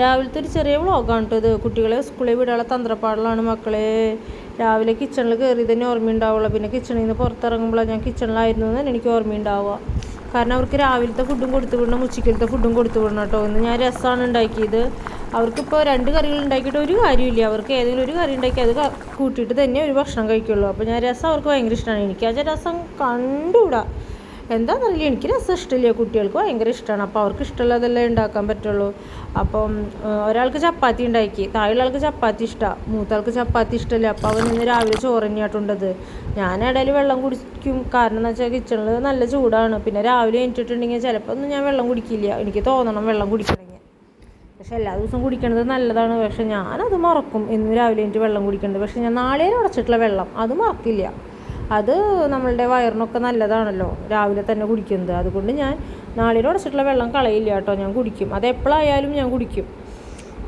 രാവിലത്തെ ഒരു ചെറിയ വ്ളോഗാണ് കേട്ടോ ഇത്. കുട്ടികളെ സ്കൂളിൽ വിടാനുള്ള തന്ത്രപ്പാടിലാണ് മക്കളെ. രാവിലെ കിച്ചണിൽ കയറി തന്നെ ഓർമ്മയുണ്ടാവുള്ളൂ. പിന്നെ കിച്ചണിൽ നിന്ന് പുറത്തിറങ്ങുമ്പോഴാണ് ഞാൻ കിച്ചണിലായിരുന്നു എന്ന് എനിക്ക് ഓർമ്മയുണ്ടാവുക. കാരണം അവർക്ക് രാവിലത്തെ ഫുഡും കൊടുത്തു വിടണം ഉച്ചക്കലത്തെ ഫുഡും കൊടുത്തു വിടണം കേട്ടോ ഇന്ന് ഞാൻ രസമാണ് ഉണ്ടാക്കിയത്. അവർക്കിപ്പോൾ രണ്ട് കറികൾ ഉണ്ടാക്കിയിട്ട് ഒരു കാര്യമില്ല. അവർക്ക് ഏതെങ്കിലും ഒരു കറി ഉണ്ടാക്കി അത് കൂട്ടിയിട്ട് തന്നെ ഒരു ഭക്ഷണം കഴിക്കുള്ളൂ. അപ്പോൾ ഞാൻ രസം അവർക്ക് ഭയങ്കര ഇഷ്ടമാണ് എനിക്ക് ആ രസം കണ്ടുകൂടാ എന്താണെന്നറിയില്ല എനിക്ക് രസം ഇഷ്ടമില്ല കുട്ടികൾക്ക്. ഭയങ്കര ഇഷ്ടമാണ്. അപ്പോൾ അവർക്ക് ഇഷ്ടമുള്ളതല്ലേ ഉണ്ടാക്കാൻ പറ്റുള്ളൂ. അപ്പം ഒരാൾക്ക് ചപ്പാത്തി ഉണ്ടാക്കി താഴെയുള്ള ആൾക്ക് ചപ്പാത്തി ഇഷ്ടമാണ് മൂത്താൾക്ക് ചപ്പാത്തി ഇഷ്ടമല്ല. അപ്പോൾ അവൻ ഇന്ന് രാവിലെ ചോറ് തന്നെയായിട്ടുണ്ടത് ഞാൻ ഇടയിൽ വെള്ളം കുടിക്കും. കാരണം എന്ന് വെച്ചാൽ കിച്ചണിൽ നല്ല ചൂടാണ്. പിന്നെ രാവിലെ എണീറ്റിട്ടുണ്ടെങ്കിൽ ചിലപ്പോൾ ഒന്നും ഞാൻ വെള്ളം കുടിക്കില്ല. എനിക്ക് തോന്നണം വെള്ളം കുടിക്കണമെങ്കിൽ. പക്ഷെ എല്ലാ ദിവസവും കുടിക്കണത് നല്ലതാണ്. പക്ഷെ ഞാനത് മറക്കും. ഇന്ന് രാവിലെ എനിക്ക് വെള്ളം കുടിക്കേണ്ടത് പക്ഷെ ഞാൻ നാളെ അടച്ചിട്ടുള്ള വെള്ളം. അത് മറക്കില്ല. അത് നമ്മളുടെ വയറിനൊക്കെ നല്ലതാണല്ലോ. രാവിലെ തന്നെ കുടിക്കുന്നത്. അതുകൊണ്ട് ഞാൻ നാളിൽ ഉടച്ചിട്ടുള്ള വെള്ളം കളയില്ല കേട്ടോ. ഞാൻ കുടിക്കും. അത് എപ്പോഴായാലും ഞാൻ കുടിക്കും.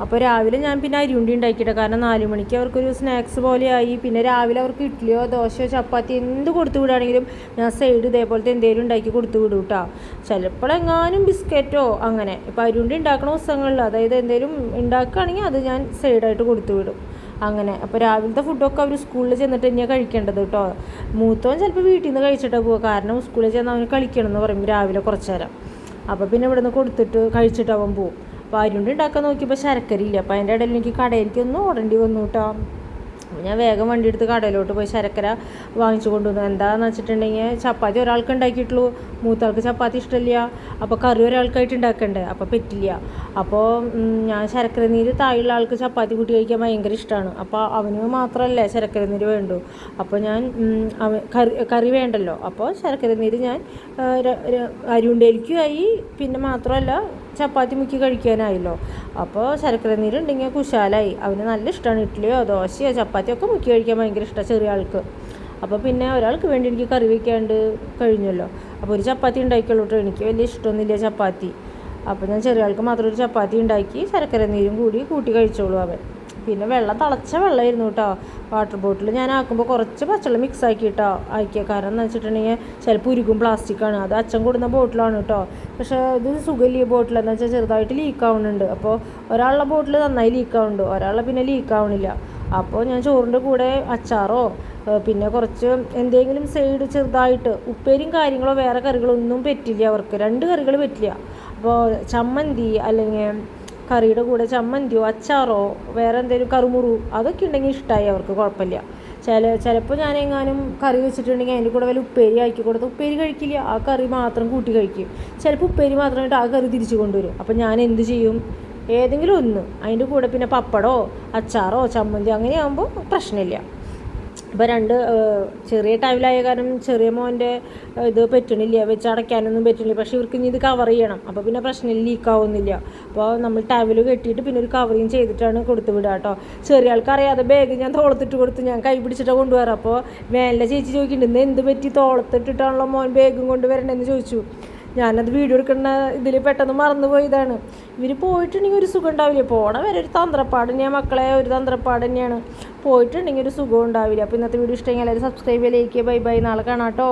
അപ്പോൾ രാവിലെ ഞാൻ പിന്നെ അരിയുണ്ടി ഉണ്ടാക്കിയിട്ട്. കാരണം നാല് മണിക്ക് അവർക്കൊരു സ്നാക്സ് പോലെയായി. പിന്നെ രാവിലെ അവർക്ക് ഇഡ്ഡലിയോ ദോശയോ ചപ്പാത്തി എന്ത് കൊടുത്തു വിടുകയാണെങ്കിലും ഞാൻ സൈഡ് ഇതേപോലത്തെ എന്തെങ്കിലും ഉണ്ടാക്കി കൊടുത്തു വിടും കേട്ടോ. ചിലപ്പോഴെങ്ങാനും ബിസ്ക്കറ്റോ അങ്ങനെ. ഇപ്പോൾ അരിയുണ്ടി ഉണ്ടാക്കണ ദിവസങ്ങളിൽ അതായത് എന്തെങ്കിലും ഉണ്ടാക്കുകയാണെങ്കിൽ അത് ഞാൻ സൈഡായിട്ട് കൊടുത്തു വിടും. അങ്ങനെ. അപ്പോൾ രാവിലത്തെ ഫുഡൊക്കെ അവർ സ്കൂളിൽ ചെന്നിട്ട് തന്നെയാണ് കഴിക്കേണ്ടത് കേട്ടോ മൂത്തവൻ ചിലപ്പോൾ വീട്ടിൽ നിന്ന് കഴിച്ചിട്ട് പോവുക കാരണം സ്കൂളിൽ ചെന്ന് അവന് കളിക്കണം എന്ന് പറയും രാവിലെ കുറച്ച് നേരം. അപ്പോൾ പിന്നെ ഇവിടെ നിന്ന് കൊടുത്തിട്ട് കഴിച്ചിട്ട് അവൻ പോവും. അപ്പോൾ അരിണ്ട് ഉണ്ടാക്കാൻ നോക്കിയപ്പോൾ ശരക്കരില്ല അപ്പോൾ അതിന്റെ ഇടയിൽ എനിക്ക് കടയിലേക്ക് ഒന്ന് ഓടേണ്ടി വന്നു കേട്ടോ ഞാൻ വേഗം വണ്ടി എടുത്ത് കടയിലോട്ട് പോയി ശരക്കര വാങ്ങിച്ചു കൊണ്ടുവന്നു. എന്താണെന്ന് വെച്ചിട്ടുണ്ടെങ്കിൽ ചപ്പാത്തി ഒരാൾക്ക് ഉണ്ടാക്കിയിട്ടുള്ളൂ മൂത്താൾക്ക് ചപ്പാത്തി ഇഷ്ടമില്ല. അപ്പോൾ കറി ഒരാൾക്കായിട്ട് ഉണ്ടാക്കണ്ടേ? അപ്പോൾ പറ്റില്ല. അപ്പോൾ ഞാൻ ശരക്കര നീര് താഴെയുള്ള ആൾക്ക് ചപ്പാത്തി കൂട്ടി കഴിക്കാൻ ഭയങ്കര ഇഷ്ടമാണ്. അപ്പോൾ അവന് മാത്രമല്ല ശരക്കര നീര് വേണ്ടു. അപ്പോൾ ഞാൻ കറി കറി വേണ്ടല്ലോ. അപ്പോൾ ശരക്കര നീര് ഞാൻ അരിയുണ്ടേലിക്കുമായി പിന്നെ മാത്രമല്ല ചപ്പാത്തി മുക്കി കഴിക്കാനായല്ലോ. അപ്പോൾ ശർക്കര നീരുണ്ടെങ്കിൽ കുശാലായി. അവന് നല്ല ഇഷ്ടമാണ് ഇഡ്ഡലിയോ ദോശയോ ചപ്പാത്തിയോ ഒക്കെ മുക്കി കഴിക്കാൻ ഭയങ്കര ഇഷ്ടമാണ് ചെറിയ ആൾക്ക്. അപ്പോൾ പിന്നെ ഒരാൾക്ക് വേണ്ടി എനിക്ക് കറി വയ്ക്കാണ്ട് കഴിഞ്ഞല്ലോ. അപ്പോൾ ഒരു ചപ്പാത്തി ഉണ്ടാക്കിയുള്ളൂ എനിക്ക് വലിയ ഇഷ്ടമൊന്നുമില്ല ചപ്പാത്തി. അപ്പോൾ ഞാൻ ചെറിയ ആൾക്ക് മാത്രം ഒരു ചപ്പാത്തി ഉണ്ടാക്കി ശർക്കര നീരും കൂടി കൂട്ടി കഴിച്ചോളൂ അവൻ. പിന്നെ വെള്ളം തിളച്ച വെള്ളമായിരുന്നു കേട്ടോ വാട്ടർ ബോട്ടിൽ ഞാൻ ആക്കുമ്പോൾ കുറച്ച് പച്ചവെള്ളം മിക്സ് ആക്കിയിട്ടോ ആക്കിയ. കാരണം എന്ന് വെച്ചിട്ടുണ്ടെങ്കിൽ ചിലപ്പോൾ ഉരുകും പ്ലാസ്റ്റിക്കാണ് അത് അച്ഛൻ കൊടുക്കുന്ന ബോട്ടിലാണ് കേട്ടോ. പക്ഷേ ഇത് സുഖമില്ല ബോട്ടിൽ എന്ന് വെച്ചാൽ ചെറുതായിട്ട് ലീക്ക് ആവുന്നുണ്ട്. അപ്പോൾ ഒരാളുടെ ബോട്ടിൽ നന്നായി ലീക്ക് ആവുന്നുണ്ട്. ഒരാളെ പിന്നെ ലീക്ക് ആവണില്ല അപ്പോൾ ഞാൻ ചോറിന്റെ കൂടെ അച്ചാറോ പിന്നെ കുറച്ച് എന്തെങ്കിലും സൈഡ് ചെറുതായിട്ട് ഉപ്പേരിയും കാര്യങ്ങളോ വേറെ കറികളൊന്നും പറ്റില്ല അവർക്ക്. രണ്ട് കറികൾ പറ്റില്ല. അപ്പോൾ ചമ്മന്തി അല്ലെങ്കിൽ കറിയുടെ കൂടെ ചമ്മന്തിയോ അച്ചാറോ വേറെ എന്തെങ്കിലും കറുമുറു അതൊക്കെ ഉണ്ടെങ്കിൽ ഇഷ്ടമായി അവർക്ക് കുഴപ്പമില്ല. ചില ചിലപ്പോൾ ഞാനെങ്ങാനും കറി വെച്ചിട്ടുണ്ടെങ്കിൽ അതിന്റെ കൂടെ വല്ല ഉപ്പേരി ആക്കി കൊടുത്ത് ഉപ്പേരി കഴിക്കില്ല. ആ കറി മാത്രം കൂട്ടി കഴിക്കും. ചിലപ്പോൾ ഉപ്പേരി മാത്രമായിട്ട് ആ കറി തിരിച്ചു കൊണ്ടുവരും. അപ്പം ഞാൻ എന്ത് ചെയ്യും? ഏതെങ്കിലും ഒന്ന്. അതിന്റെ കൂടെ പിന്നെ പപ്പടോ അച്ചാറോ ചമ്മന്തിയോ അങ്ങനെയാകുമ്പോൾ പ്രശ്നമില്ല. ഇപ്പോൾ രണ്ട് ചെറിയ ടൈമിലായ കാരണം ചെറിയ മോന്റെ ഇത് പറ്റണില്ല. വെച്ച് അടയ്ക്കാനൊന്നും പറ്റണില്ല. പക്ഷേ ഇവർക്ക് ഇനി ഇത് കവർ ചെയ്യണം. അപ്പോൾ പിന്നെ പ്രശ്നം ലീക്ക് ആവുന്നില്ല. അപ്പോൾ നമ്മൾ ടൈമിൽ കെട്ടിയിട്ട് പിന്നെ ഒരു കവറിങ് ചെയ്തിട്ടാണ് കൊടുത്തു വിടുക കേട്ടോ. ചെറിയ ആൾക്കറിയാതെ ബാഗ് ഞാൻ തോളത്തിട്ട് കൊടുത്ത് ഞാൻ കൈ പിടിച്ചിട്ടാണ് കൊണ്ടുവരാം അപ്പോൾ മേലെ ചേച്ചി ചോദിക്കുന്നുണ്ട് ഇന്ന് എന്ത് പറ്റി? തോളത്തിട്ടിട്ടാണല്ലോ മോൻ ബാഗും കൊണ്ടുവരണ്ടെന്ന് ചോദിച്ചു. ഞാനത് വീഡിയോ എടുക്കുന്ന ഇതിൽ പെട്ടെന്ന് മറന്നു പോയതാണ്. ഇവർ പോയിട്ടുണ്ടെങ്കിൽ ഒരു സുഖം ഉണ്ടാവില്ല. പോണ വരെ ഒരു തന്ത്രപ്പാട് തന്നെയാണ് മക്കളെ ഒരു തന്ത്രപ്പാട് തന്നെയാണ്. പോയിട്ടുണ്ടെങ്കിൽ ഒരു സുഖം ഉണ്ടാവില്ല. അപ്പോൾ ഇന്നത്തെ വീഡിയോ ഇഷ്ടമെങ്കിൽ എല്ലാവരും സബ്സ്ക്രൈബ് ചെയ്യുക ലൈക്ക് ബൈ ബൈ നാളെ കാണാം കേട്ടോ.